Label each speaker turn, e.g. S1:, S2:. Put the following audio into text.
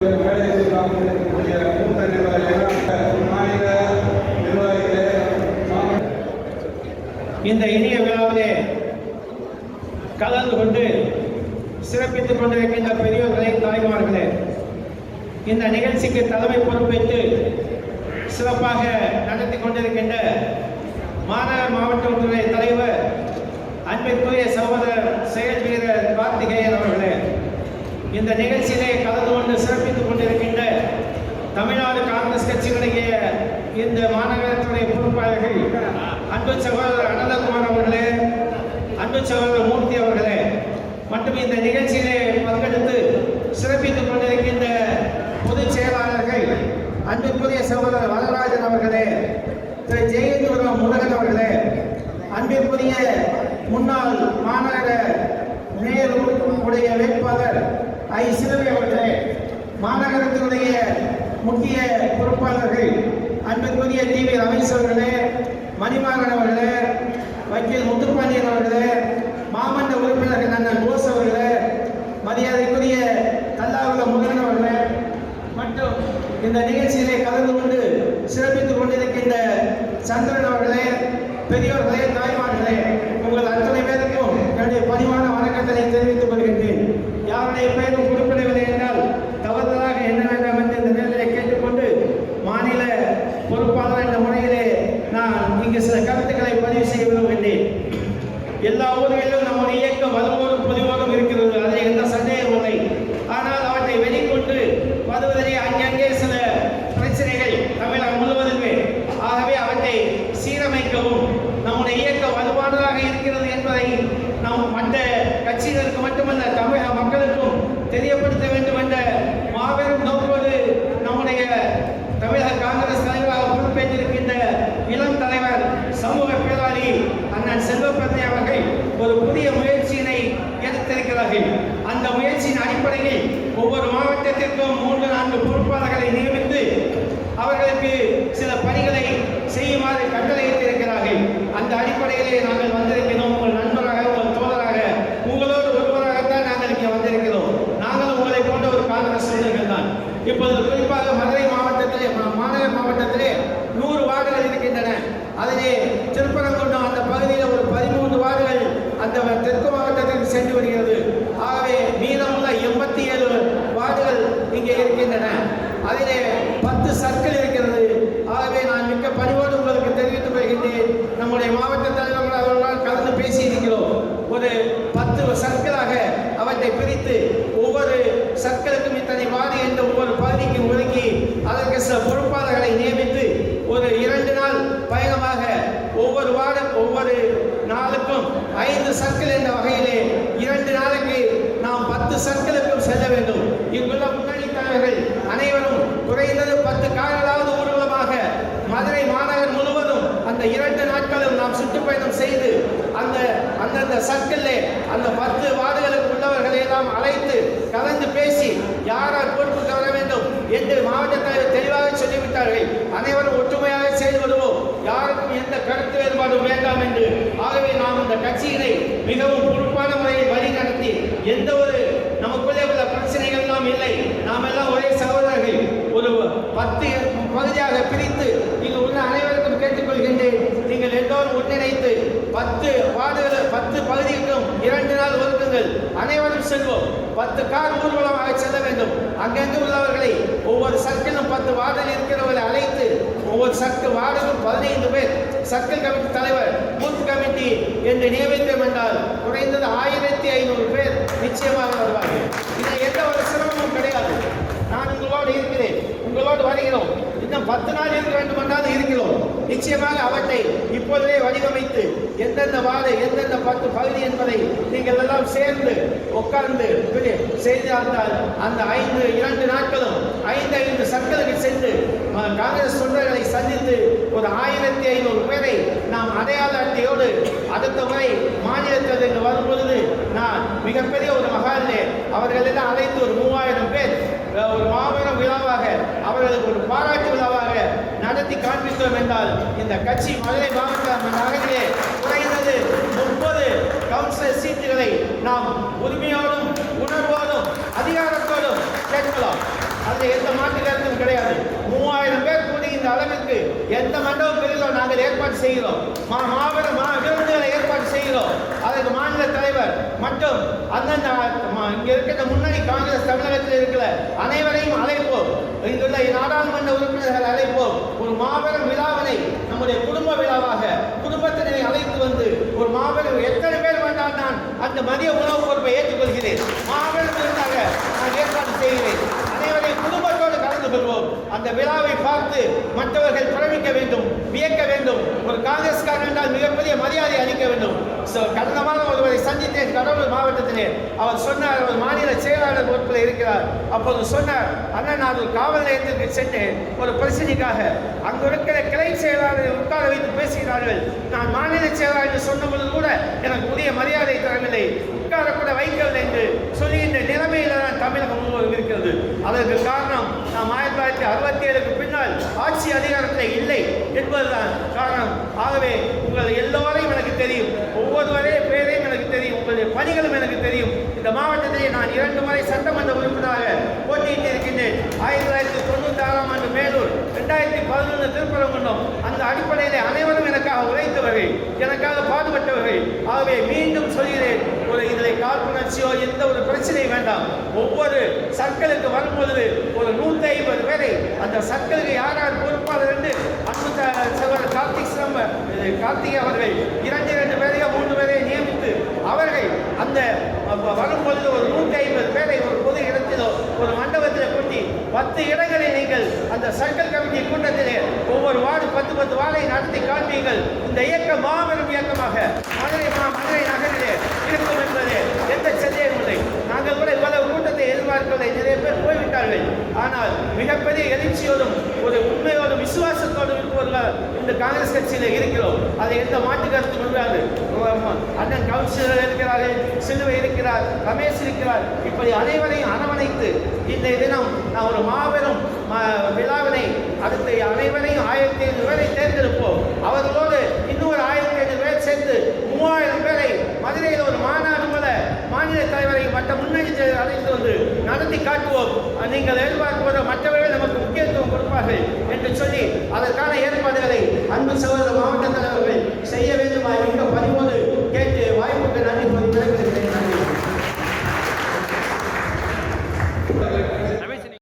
S1: இந்த இனிய விழாவிலே கலந்து கொண்டு சிறப்பித்துக் கொண்டிருக்கின்ற பெரியவர்களே தாய்மார்களே இந்த நிகழ்ச்சிக்கு தலைமை பொறுப்பேற்று சிறப்பாக நடத்தி கொண்டிருக்கின்ற மாநகர மாவட்டத்துறை தலைவர் அன்பிற்குரிய சகோதரர் செயல் வீரர் கார்த்திகேயன் அவர்களே இந்த நிகழ்ச்சியிலே கலந்து கொண்டு சிறப்பித்துக் கொண்டிருக்கின்ற தமிழ்நாடு காங்கிரஸ் கட்சியினுடைய இந்த மாநகரத்துறை பொறுப்பாளர்கள் அன்பு சகோதரர் அனந்தகுமார் அவர்களே அன்பு சகோதரர் மூர்த்தி அவர்களே மற்றும் இந்த நிகழ்ச்சியிலே பங்கெடுத்து சிறப்பித்துக் கொண்டிருக்கின்ற பொதுச் செயலாளர்கள் அன்பிற்குரிய சகோதரர் வரராஜன் அவர்களே திரு ஜெயேந்திரம் முருகன் அவர்களே அன்பிற்குரிய முன்னாள் மாநகர மேயர் உடைய வேட்பாளர் ஐ. சிறுவை அவர்களே மாநகரத்தினுடைய முக்கிய பொறுப்பாளர்கள் அன்பிற்குரிய டி. வி. ரமேஷ் அவர்களே மணிமாறன் அவர்களே வக்கீல் முத்துப்பாண்டியன் அவர்களே மாமன்ற உறுப்பினர்கள் அண்ணன் போஸ் அவர்களே மரியாதைக்குரிய தல்லாவுல முருகன் அவர்களே மற்றும் இந்த நிகழ்ச்சியிலே கலந்து கொண்டு சிறப்பித்துக் கொண்டிருக்கின்ற சந்திரன் அவர்களே பெரியோர்களே தாய்மார்களே Amém. Pai, இப்போது குறிப்பாக மதுரை மாவட்டத்திலே மாநகர மாவட்டத்திலே நூறு வார்டுகள் இருக்கின்றன. அதிலே திருப்பரங்குன்றம் அந்த பகுதியில் ஒரு பதிமூன்று வார்டுகள் அந்த தெற்கு மாவட்டத்திற்கு சென்று வருகிறது ஆகவே மீதமுள்ள எண்பத்தி ஏழு வார்டுகள் இங்கே இருக்கின்றன. அதிலே பத்து சர்க்கிள் இருக்கிறது. ஆகவே நான் மிக்க பணிவோடு உங்களுக்கு தெரிவித்துக் கொள்கின்றேன். நம்முடைய மாவட்ட தலைவர்கள் அவர்களால் கலந்து பேசியிருக்கிறோம். ஒரு பத்து சர்க்கிளாக அவற்றை பிரித்து ஒவ்வொரு சர்க்கிள் இத்தனை வார்டு என்ற ஒவ்வொரு பகுதிக்கும் ஒதுக்கி அதற்கு சில பொறுப்பாளர்களை நியமித்து ஒரு இரண்டு நாள் பயணமாக ஒவ்வொரு வார்டு ஒவ்வொரு நாளுக்கும் ஐந்து சர்க்கிள் என்ற வகையிலே இரண்டு நாளைக்கு நாம் பத்து சர்க்கிளுக்கும் செல்ல வேண்டும். இங்குள்ள முன்னணி அனைவரும் குறைந்தது பத்து காலாவது ஊர்வலமாக மதுரை மாநகர் முழுவதும் அந்த இரண்டு நாட்களும் நாம் சுற்றுப்பயணம் செய்து அந்த அந்தந்த சர்க்கிளே அந்த பத்து வார்டுகளுக்கு உள்ளவர்களை எல்லாம் அழைத்து கலந்து பேசி யாரால் பொறுப்புக்கு வர வேண்டும் என்று மாவட்ட தலைவர் தெளிவாக சொல்லிவிட்டார்கள். அனைவரும் ஒற்றுமையாக செய்து வருவோம் யாருக்கும் எந்த கருத்து வேறுபாடும் வேண்டாம் என்று ஆகவே நாம் இந்த கட்சியினை மிகவும் பொறுப்பான முறையில் வழி நடத்தி எந்த ஒரு நமக்குள்ளே உள்ள பிரச்சனைகள் எல்லாம் இல்லை நாம் எல்லாம் ஒரே சகோதரர்கள் ஒரு பத்து பகுதியாக பிரித்து இங்கு உள்ள அனைவருக்கும் கேட்டுக்கொள்கின்றேன் நீங்கள் எல்லோரும் ஒன்றிணைத்து பத்து வார்டுகள் பத்து பகுதிக்கும் இரண்டு நாள் ஒதுக்குங்கள் அனைவரும் செல்வோம். பத்து கார் ஊர்வலமாக செல்ல வேண்டும். அங்கங்கு உள்ளவர்களை ஒவ்வொரு சர்க்கிளும் பத்து வார்டில் இருக்கிறவர்களை அழைத்து ஒவ்வொரு சர்க்கு வார்டுக்கும் பதினைந்து பேர் சர்க்கிள் கமிட்டி தலைவர் பூத் கமிட்டி என்று நியமித்தோம் என்றால் குறைந்தது ஆயிரத்தி ஐநூறு பேர் நிச்சயமாக வருவார்கள். இதில் எந்த ஒரு சிரமமும் கிடையாது. நான் உங்களோடு இருக்கிறேன். உங்களோடு வருகிறோம். இன்னும் பத்து நாள் இருக்க வேண்டும் என்றாலும் இருக்கிறோம். நிச்சயமாக அவற்றை இப்பொழுதே வடிவமைத்து எந்தெந்த வார்டு எந்தெந்த பத்து பகுதி என்பதை நீங்கள் எல்லாம் சேர்ந்து உட்கார்ந்து செய்து செய்தால் அந்த ஐந்து இரண்டு நாட்களும் ஐந்து ஐந்து சர்க்கிளுக்கு சென்று காங்கிரஸ் தொண்டர்களை சந்தித்து ஒரு ஆயிரத்தி ஐநூறு பேரை நாம் அடையாள அட்டையோடு அடுத்த முறை மாநிலத்தில் இங்கு வரும் பொழுது நான் மிகப்பெரிய ஒரு மகாலே அவர்கள் எல்லாம் இருந்தால் இந்த கட்சி மதுரை மாவட்ட நகரிலே குறைந்தது முப்பது கவுன்சிலர் சீட்டுகளை நாம் உரிமையோடும் உணர்வோடும் அதிகாரத்தோடும் கேட்கலாம். அது எந்த மாற்று கருத்தும் கிடையாது. மூவாயிரம் பேர் கூடி இந்த அளவிற்கு எந்த மண்டபம் பெறுகிறோம் நாங்கள் ஏற்பாடு செய்கிறோம். மா மாபெரும் மா விருந்துகளை ஏற்பாடு செய்கிறோம். அதற்கு மாநில தலைவர் மற்றும் அந்தந்த இங்கே இருக்கின்ற முன்னணி காங்கிரஸ் தமிழகத்தில் இருக்கிற அனைவரையும் அழைப்போம். இங்குள்ள நாடாளுமன்ற உறுப்பினர்கள் அழைப்போம். ஒரு மாபெரும் விழாவினை நம்முடைய குடும்ப விழாவாக குடும்பத்தினரை அழைத்து வந்து ஒரு மாபெரும் எத்தனை பேர் வந்தால் நான் அந்த மதிய உணவு பொறுப்பை ஏற்றுக்கொள்கிறேன். மாபெரும் விருந்தாக நான் ஏற்பாடு செய்கிறேன். அனைவரை குடும்பத்தோடு கலந்து கொள்வோம். அந்த விழாவை பார்த்து மற்றவர்கள் பிரமிக்க வேண்டும் வியக்க வேண்டும். ஒரு காங்கிரஸ்காரன் என்றால் மிகப்பெரிய மரியாதை அளிக்க வேண்டும். கடந்த வாரம் ஒருவரை சந்தித்தேன். கடலூர் மாவட்டத்திலே அவர் சொன்னார் அவர் மாநில செயலாளர் பொறுப்பில் இருக்கிறார். அப்போது சொன்னார் அண்ணன் நான் ஒரு காவல் நிலையத்திற்கு சென்றேன். ஒரு பிரச்சனைக்காக. அங்கு இருக்கிற கிளை செயலாளரை உட்கார வைத்து பேசுகிறார்கள். நான் மாநில செயலாளர் என்று கூட எனக்கு உரிய மரியாதை தரவில்லை. உட்கார கூட வைக்கவில்லை என்று சொல்லுகின்ற நிலைமையில தான் தமிழகம் முழுவதும் இருக்கிறது. அதற்கு காரணம் நாம் ஆயிரத்தி தொள்ளாயிரத்தி அறுபத்தி ஏழுக்கு பின்னால் ஆட்சி அதிகாரத்தை இல்லை என்பதுதான் காரணம் ஆகவே உங்கள் எல்லோரையும் எனக்கு தெரியும் ஒவ்வொருவரே பேரையும் எனக்கு தெரியும் உங்களுடைய பணிகளும் எனக்கு தெரியும் இந்த மாவட்டத்திலே நான் இரண்டு முறை சட்டமன்ற உறுப்பினராக போட்டியிட்டு இருக்கின்றேன் ஆயிரத்தி தொள்ளாயிரத்தி தொண்ணூத்தி ஆறாம் ஆண்டு மேலூர் ரெண்டாயிரத்தி பதினொன்று திருப்பரங்குன்றம் அந்த அடிப்படையிலே அனைவரும் எனக்காக உழைத்தவர்கள். எனக்காக பாடுபட்டவர்கள். ஆகவே மீண்டும் சொல்கிறேன் ஒரு இதில் காழ்ப்புணர்ச்சியோ எந்த ஒரு பிரச்சனையும் வேண்டாம். ஒவ்வொரு சர்க்கிளுக்கு வரும்பொழுது ஒரு நூற்றி ஐம்பது பேரை அந்த சர்க்கிளுக்கு யார் யார் பொறுப்பாளர் என்று அன்பு த- கார்த்திக் சிதம்ப கார்த்திக் அவர்கள் இரண்டு இரண்டு பேரையோ மூன்று பேரையோ நியமித்து அவர்கள் அந்த வரும்பொழுது ஒரு நூற்றி ஐம்பது பேரை ஒரு பொது இடத்திலோ ஒரு மண்டபத்தில் கூட்டி பத்து இடம் நீங்கள் அந்த சர்க்கிள் கமிட்டி கூட்டத்திலே ஒவ்வொரு வார்டு பத்து பத்து வார்டை நடத்தி காண்பீங்கள் இந்த இயக்கம் மாபெரும் இயக்கமாக மதுரை மா மதுரை நகரிலே இருக்கும் என்பது எந்த சந்தேகம் இல்லை. நாங்கள் கூட இவ்வளவு கூட்டத்தை எதிர்பார்க்கவில்லை. நிறைய பேர் போய்விட்டார்கள். ஆனால் மிகப்பெரிய எழுச்சியோடும் மருத்துவர்கள் இந்த காங்கிரஸ் கட்சியில் இருக்கிறோம். அதை எந்த மாற்று கருத்து கொள்வாரு அண்ணன் கவுன்சிலர் இருக்கிறார்கள் சிலுவை இருக்கிறார் ரமேஷ் இருக்கிறார். இப்படி அனைவரையும் அரவணைத்து இந்த தினம் நான் ஒரு மாபெரும் விழாவினை அடுத்து அனைவரையும் ஆயிரத்தி ஐநூறு பேரை தேர்ந்தெடுப்போம். அவர்களோடு இன்னொரு ஆயிரத்தி ஐநூறு பேர் சேர்ந்து மூவாயிரம் பேரை மதுரையில் ஒரு மாநாடு போல மாநில தலைவரை மற்ற முன்னணி அழைத்து வந்து நடத்தி காட்டுவோம். நீங்கள் எதிர்பார்ப்பது மற்றவர்கள்